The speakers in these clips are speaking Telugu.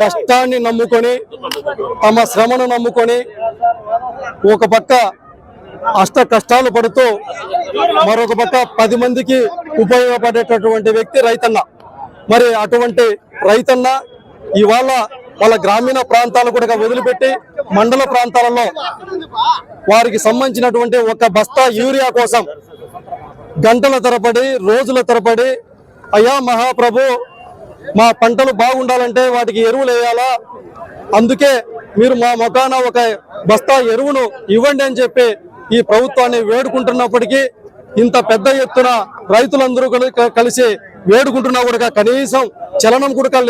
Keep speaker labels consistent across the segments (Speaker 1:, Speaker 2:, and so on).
Speaker 1: కష్టాన్ని నమ్ముకొని తమ శ్రమను నమ్ముకొని ఒక పక్క అష్ట కష్టాలు పడుతూ మరొక పక్క పది మందికి ఉపయోగపడేటటువంటి వ్యక్తి రైతన్న. మరి అటువంటి రైతన్న ఇవాళ వాళ్ళ గ్రామీణ ప్రాంతాలు కూడా వదిలిపెట్టి మండల ప్రాంతాలలో వారికి సంబంధించినటువంటి ఒక బస్తా యూరియా కోసం గంటల తరబడి రోజుల తరబడి అయా మహాప్రభు మా పంటలు బాగుండాలంటే వాటికి ఎరువులు వేయాలా? అందుకే మీరు మా మొకాన ఒక బస్తా ఎరువును ఇవ్వండి అని చెప్పి ఈ ప్రభుత్వాన్ని వేడుకుంటున్నప్పటికీ ఇంత పెద్ద ఎత్తున రైతులందరూ కలి- కలిసి వేడుకుంటున్నా కూడా కనీసం చలనం కూడా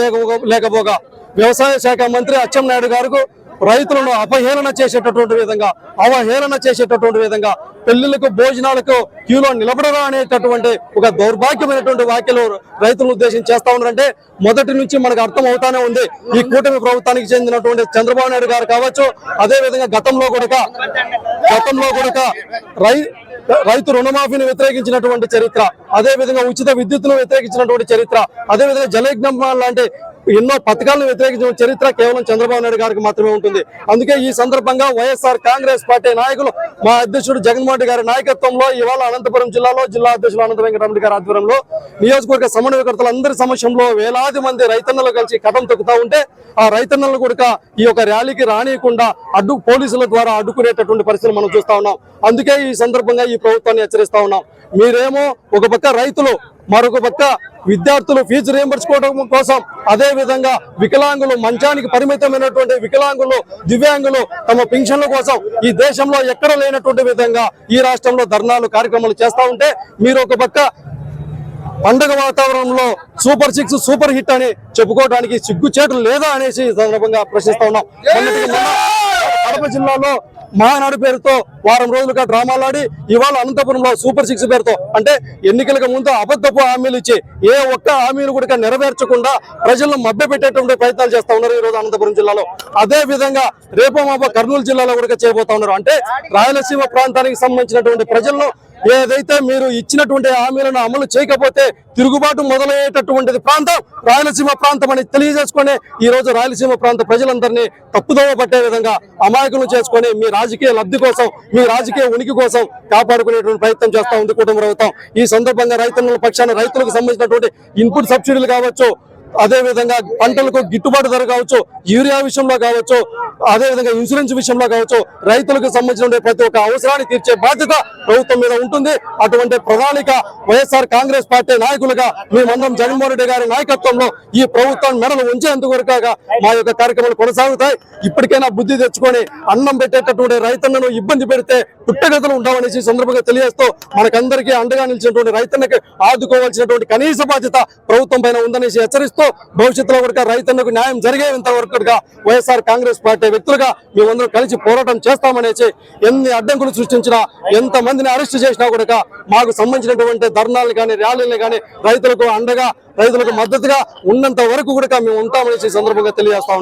Speaker 1: లేకపోగా వ్యవసాయ శాఖ మంత్రి అచ్చెన్నాయుడు గారు రైతులను అపహేళన చేసేటటువంటి విధంగా అవహేళన చేసేటటువంటి విధంగా పెళ్ళిళ్ళకు భోజనాలకు క్యూలో నిలబడరా అనేటటువంటి ఒక దౌర్భాగ్యమైనటువంటి వ్యాఖ్యలు రైతులను ఉద్దేశం చేస్తా ఉన్నారంటే మొదటి నుంచి మనకు అర్థం అవుతానే ఉంది. ఈ కూటమి ప్రభుత్వానికి చెందినటువంటి చంద్రబాబు నాయుడు గారు కావచ్చు అదే విధంగా గతంలో కూడా గతంలో కూడా రై రైతు రుణమాఫీని వ్యతిరేకించినటువంటి చరిత్ర అదే విధంగా ఉచిత విద్యుత్తును వ్యతిరేకించినటువంటి చరిత్ర అదే విధంగా జలయజ్ఞం లాంటి ఎన్నో పథకాలను వ్యతిరేకించిన చరిత్ర కేవలం చంద్రబాబు నాయుడు గారికి మాత్రమే ఉంటుంది. అందుకే ఈ సందర్భంగా వైఎస్ఆర్ కాంగ్రెస్ పార్టీ నాయకులు మా అధ్యక్షుడు జగన్మోహన్ గారి నాయకత్వంలో ఇవాళ అనంతపురం జిల్లాలో జిల్లా అధ్యక్షులు అనంత వెంకటరెడ్డి గారి ఆధ్వర్యంలో నియోజకవర్గ సమన్వయకర్తలందరి సమక్షంలో వేలాది మంది రైతన్నలు కలిసి కథం తొక్కుతా ఉంటే ఆ రైతన్నలు కూడా ఈ యొక్క ర్యాలీకి రానియకుండా అడ్డు పోలీసుల ద్వారా అడ్డుకునేటటువంటి పరిస్థితులు మనం చూస్తా ఉన్నాం. అందుకే ఈ సందర్భంగా ఈ ప్రభుత్వాన్ని హెచ్చరిస్తా ఉన్నాం. మీరేమో ఒక పక్క రైతులు మరొక పక్క విద్యార్థులు ఫీజు రియంబర్చుకోవడం కోసం అదే విధంగా వికలాంగులు మంచానికి పరిమితమైనటువంటి వికలాంగులు దివ్యాంగులు తమ పింఛన్ల కోసం ఈ దేశంలో ఎక్కడ లేనటువంటి విధంగా ఈ రాష్ట్రంలో ధర్నాలు కార్యక్రమాలు చేస్తా ఉంటే మీరు ఒక పక్క పండగ వాతావరణంలో సూపర్ సిక్స్ సూపర్ హిట్ అని చెప్పుకోవడానికి సిగ్గుచేటు లేదా అనేసి ఈ సందర్భంగా ప్రశ్నిస్తా ఉన్నాం. కడప జిల్లాలో మహానాడు పేరుతో వారం రోజులుగా డ్రామాలు ఆడి ఇవాళ అనంతపురంలో సూపర్ సిక్స్ పేరుతో అంటే ఎన్నికలకు ముందు అబద్ధపు హామీలు ఇచ్చి ఏ ఒక్క హామీలు కూడా నెరవేర్చకుండా ప్రజలను మభ్యపెట్టేటువంటి ప్రయత్నాలు చేస్తా ఉన్నారు ఈ రోజు అనంతపురం జిల్లాలో. అదే విధంగా రేపో మాప కర్నూలు జిల్లాలో కూడా చేయబోతా ఉన్నారు. అంటే రాయలసీమ ప్రాంతానికి సంబంధించినటువంటి ప్రజలను ఏదైతే మీరు ఇచ్చినటువంటి హామీలను అమలు చేయకపోతే తిరుగుబాటు మొదలయ్యేటటువంటిది ప్రాంతం రాయలసీమ ప్రాంతం అని తెలియజేసుకొని ఈ రోజు రాయలసీమ ప్రాంత ప్రజలందరినీ తప్పుదోవ పట్టే విధంగా అమాయకులు చేసుకొని మీ రాజకీయ లబ్ధి కోసం మీ రాజకీయ ఉనికి కోసం కాపాడుకునేటువంటి ప్రయత్నం చేస్తా ఉంది కుటుంబ ప్రభుత్వం. ఈ సందర్భంగా రైతుల పక్షాన రైతులకు సంబంధించినటువంటి ఇన్పుట్ సబ్సిడీలు కావచ్చు అదే విధంగా పంటలకు గిట్టుబాటు ధర కావచ్చు యూరియా విషయంలో కావచ్చు అదే విధంగా ఇన్సూరెన్స్ విషయంలో కావచ్చు రైతులకు సంబంధించిన ప్రతి ఒక్క అవసరాన్ని తీర్చే బాధ్యత ప్రభుత్వం మీద ఉంటుంది. అటువంటి ప్రణాళిక వైఎస్ఆర్ కాంగ్రెస్ పార్టీ నాయకులుగా మేమందరం జగన్మోహన్ రెడ్డి గారి నాయకత్వంలో ఈ ప్రభుత్వం మెడలు ఉంచేందు వరకుగా మా యొక్క కార్యక్రమాలు కొనసాగుతాయి. ఇప్పటికైనా బుద్ధి తెచ్చుకొని అన్నం పెట్టేటటువంటి రైతన్నను ఇబ్బంది పెడితే పుట్టగతులు ఉండవనేసి సందర్భంగా తెలియజేస్తూ మనకందరికీ అండగా నిలిచినటువంటి రైతన్నకి ఆదుకోవాల్సినటువంటి కనీస బాధ్యత ప్రభుత్వం పైన ఉందనేసి హెచ్చరిస్తూ భవిష్యత్తులో కూడా రైతన్నకు న్యాయం జరిగేంత వరకుగా వైఎస్ఆర్ కాంగ్రెస్ పార్టీ వ్యక్తులుగా మేమందరం కలిసి పోరాటం చేస్తామనేసి ఎన్ని అడ్డంకులు సృష్టించినా ఎంత మందిని అరెస్ట్ చేసినా కూడా మాకు సంబంధించినటువంటి ధర్నాలు కానీ ర్యాలీలు కానీ రైతులకు అండగా రైతులకు మద్దతుగా ఉన్నంత వరకు కూడా మేము ఉంటామనేసి సందర్భంగా తెలియజేస్తా